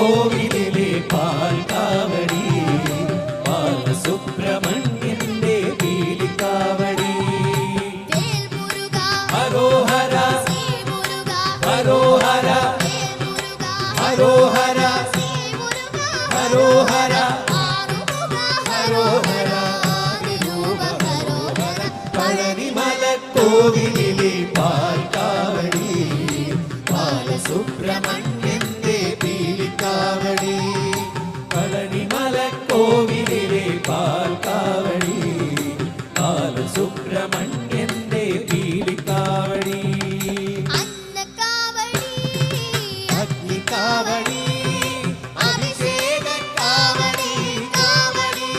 கோவிலே பால் காவடி பால சுப்பிரமணியந்தே பீலி காவடி. ஹரோஹரா ஹரோஹரா ஹரோஹரா ஹரோஹரா ஹரோஹரா பழனி மல கோவிலே பால் பீலிக்காவடி